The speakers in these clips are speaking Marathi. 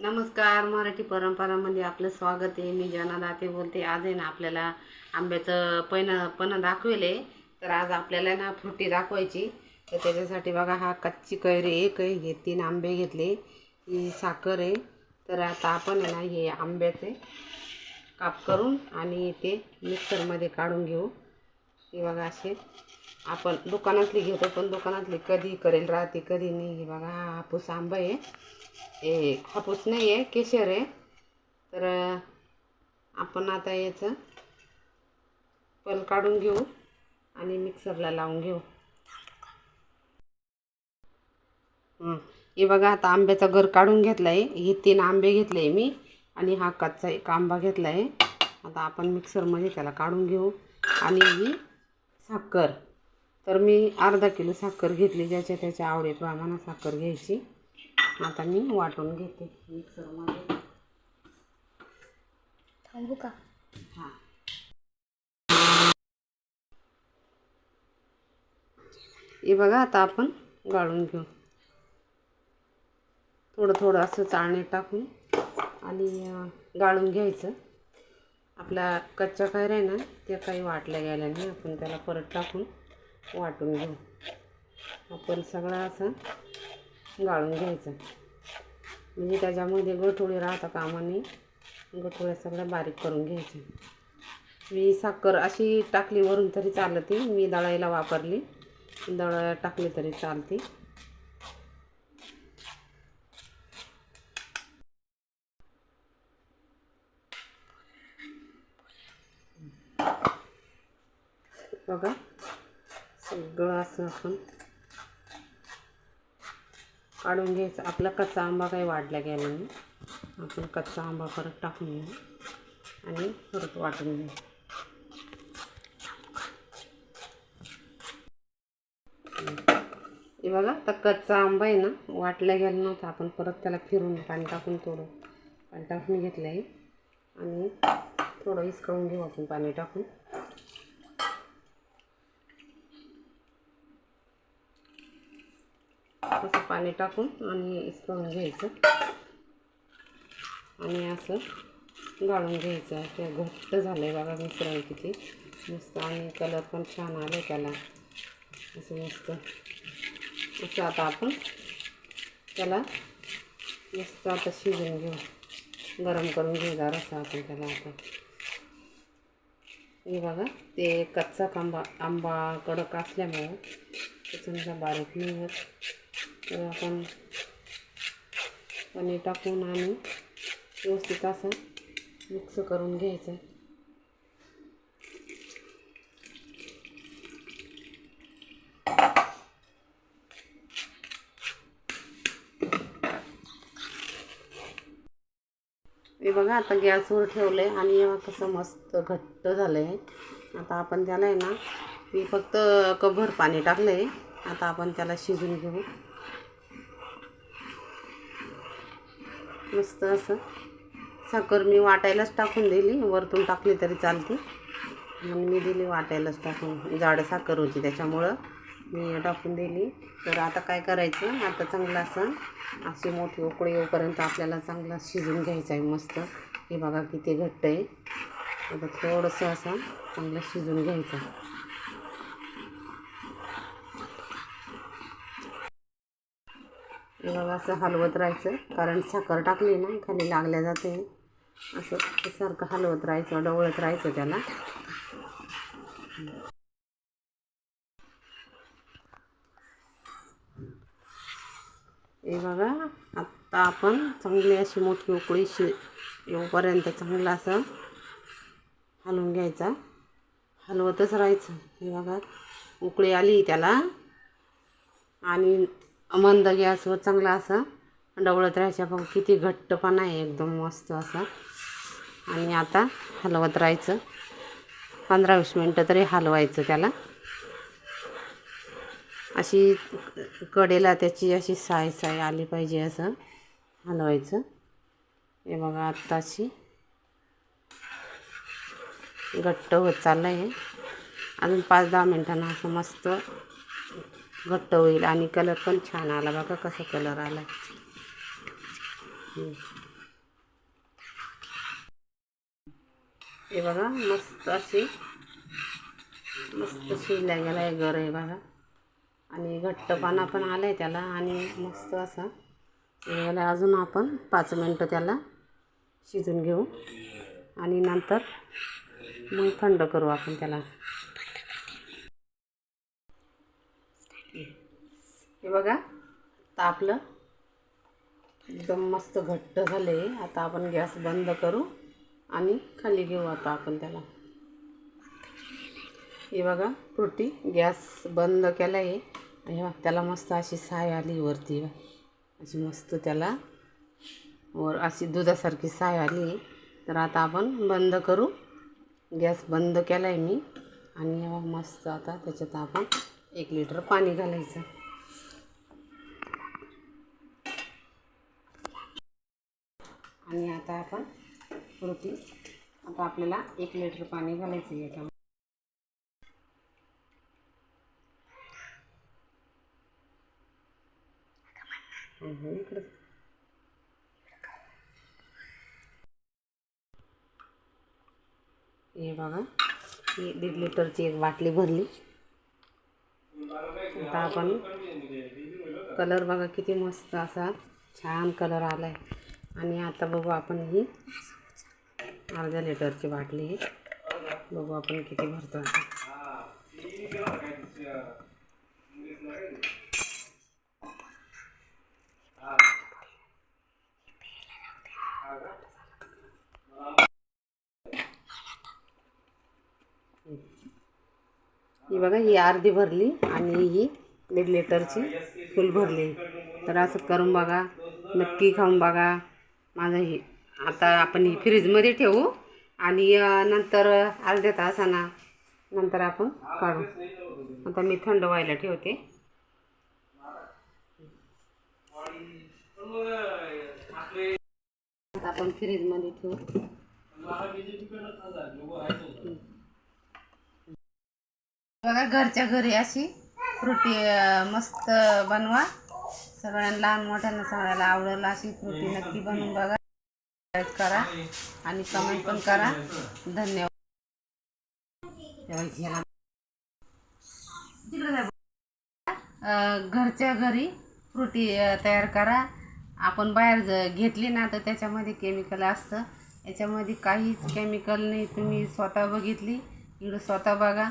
नमस्कार मराठी परंपरामध्ये आपलं स्वागत आहे. मी जना दाते बोलते आज आहे ना आपल्याला आंब्याचं पण पण दाखवेले तर आज आपल्याला ना फ्रुटी दाखवायची. तर त्याच्यासाठी बघा हा कच्ची कैरी एक आहे हे तीन आंबे घेतले. ही साखर आहे. तर आता आपण आहे ना हे आंब्याचे काप करून आणि ते मिक्सरमध्ये काढून घेऊ. हे बघा असे आपण दुकानातली घेतो पण दुकानातली कधी करेल राहते कधी नाही. हे बघा हा हापूस आंबा आहे. ए हापूस नाही आहे केशर आहे. तर आपण आता याचं पल काढून घेऊ आणि मिक्सरला लावून घेऊ. हे बघा आता आंब्याचा गर काढून घेतला आहे हे तीन आंबे घेतले मी आणि हा कच्चा एक आंबा घेतला आहे आता आपण मिक्सरमध्ये त्याला काढून घेऊ. आणि ही साखर. तर मी अर्धा किलो साखर घेतली ज्याच्या त्याच्या आवडीप्रमाणे साखर घ्यायची. आता मी वाटून घेते. मिक्सरमध्ये थांबू का? हां. हे बघा आता आपण गाळून घेऊ. थोडं थोडं असं चाळणे टाकून आणि गाळून घ्यायचं. आपल्या कच्च्या कैऱ्या आहे ना त्या काही वाटल्या गेल्या नाही. आपण त्याला परत टाकून वाटून घेऊ. आपण सगळा असं गाळून घ्यायचं. म्हणजे त्याच्यामध्ये गठोळी राहता कामा नये. गठोळ्या सगळ्या बारीक करून घ्यायच्या मी साखर अशी टाकली वरून तरी चालते. मी दळायला वापरली. दळायला टाकली तरी चालते. बघा. सगळं असं आपण काढून घ्यायचं. आपला कच्चा आंबा काही वाढला गेला नाही आपण कच्चा आंबा परत टाकून घेऊ आणि परत वाटून घेऊ. हे बघा तर कच्चा आंबा आहे ना वाटला गेला नव्हता. आपण परत त्याला फिरून पाणी टाकून थोडं पाणी टाकून घेतलं आहे आणि थोडं इसकळून घेऊ आपण पाणी टाकून. थोडंसं पाणी टाकून आणि इसकळून घ्यायचं. आणि असं गाळून घ्यायचं ते घट्ट झालं आहे बघा मिसळ किती मस्त आणि कलर पण छान आलं आहे त्याला. असं मस्त. असं आता आपण त्याला मस्त आता शिजून घेऊ. गरम करून घेऊ असं आपण त्याला आता. हे बघा ते कच्चा आंबा आंबा कडक असल्यामुळं त्याच्यानंतर बारीक नाही होत तर आपण पाणी टाकून आणि व्यवस्थित असं मिक्स करून घ्यायचं. हे बघा आता गॅसवर ठेवलं आहे आणि कसं मस्त घट्ट झालं आहे आता आपण त्याला आहे ना मी फक्त कभर पाणी टाकलं आहे आता आपण त्याला शिजून घेऊ. मस्त असं. साखर मी वाटायलाच टाकून दिली. वरतून टाकली तरी चालते. मग मी दिली वाटायलाच टाकून. जाड साखर होती त्याच्यामुळं मी टाकून दिली. तर आता काय करायचं? आता चांगलं असं अशी मोठी उकळी येऊपर्यंत आपल्याला चांगला शिजून घ्यायचं आहे मस्त. हे बघा किती घट्ट आहे. आता थोडंसं असं चांगलं शिजून घ्यायचं हे बघा असं हलवत राहायचं. कारण साखर टाकली ना खाली लागल्या जाते. असं सारखं हलवत राहायचं डवळत राहायचं त्याला. हे बघा आत्ता आपण चांगली अशी मोठी उकळी शि येऊपर्यंत चांगलं असं हलवून घ्यायचा. हलवतच राहायचं. हे बघा उकळी आली त्याला. आणि मंद गॅसवर चांगला असा. डवळत राहायच्या बघ किती घट्टपणा आहे एकदम मस्त असा. आणि आता हलवत राहायचं. पंधरा वीस मिनटं तरी हलवायचं त्याला. अशी कडेला त्याची अशी साय साय आली पाहिजे असं हलवायचं. हे बघा आत्ताशी. घट्ट होत चाललं आहे अजून पाच दहा मिनटांना असं मस्त घट्ट होईल आणि कलर पण छान आला. बघा कसा कलर आला हे बघा मस्त अशी मस्त शिजला गेला हे घर आहे बघा. आणि घट्टपाना पण आला आहे त्याला आणि मस्त असा. याला अजून आपण पाच मिनटं त्याला शिजून घेऊ. आणि नंतर मग थंड करू आपण त्याला. हे बघा आता आपलं एकदम मस्त घट्ट झाले. आता आपण गॅस बंद करू आणि खाली घेऊ आता आपण त्याला. हे बघा रोटी गॅस बंद केला आहे बघा त्याला मस्त अशी साय आली वरती. अशी मस्त त्याला वर अशी दुधासारखी साय आली. तर आता आपण बंद करू. गॅस बंद केला आहे मी. आणि मस्त आता त्याच्यात आपण एक लिटर पाणी घालायचं. आणि आता आपण रोटी आता आपल्याला एक लिटर पाणी घालायचं आहे याच्यामध्ये. इकडे. हे बघा ही दीड लिटरची एक बाटली भरली. आता आपण कलर बघा किती मस्त असा छान कलर आला आहे आणि आता बघू आपण ही अर्ध्या लिटरची बाटली ही बघू आपण किती भरतो आता. ही बघा ही अर्धी भरली आणि ही दीड लिटरची फुल भरली. तर असं करून बघा नक्की खाऊन बघा. माझं हे. आता आपण ही फ्रीजमध्ये ठेवू आणि नंतर अर्ध्या तासाना नंतर आपण काढू. आता मी थंड व्हायला ठेवते. आता आपण फ्रीजमध्ये ठेवू. बघा घरच्या घरी अशी फ्रुटी मस्त बनवा. सगळ्यांना लहान मोठ्यांना सगळ्याला आवडेल अशी कृती नक्की बनवून बघा. करा आणि कमेंट पण करा. धन्यवाद. घरच्या घरी फ्रुटी तयार करा. आपण बाहेर घेतली ना तर त्याच्यामध्ये केमिकल असतं. याच्यामध्ये काहीच केमिकल नाही. तुम्ही स्वतः बघितली इकडं स्वतः बघा.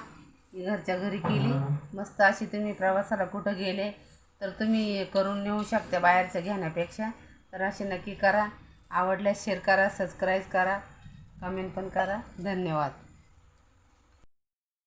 घरच्या घरी केली. मस्त अशी तुम्ही प्रवासाला कुठं गेले तर तुम्ही करून नेऊ शकता बाहेरचं घेण्यापेक्षा. तर असे नक्की करा. आवडल्यास शेअर करा सबस्क्राईब करा. कमेंट पण करा. धन्यवाद.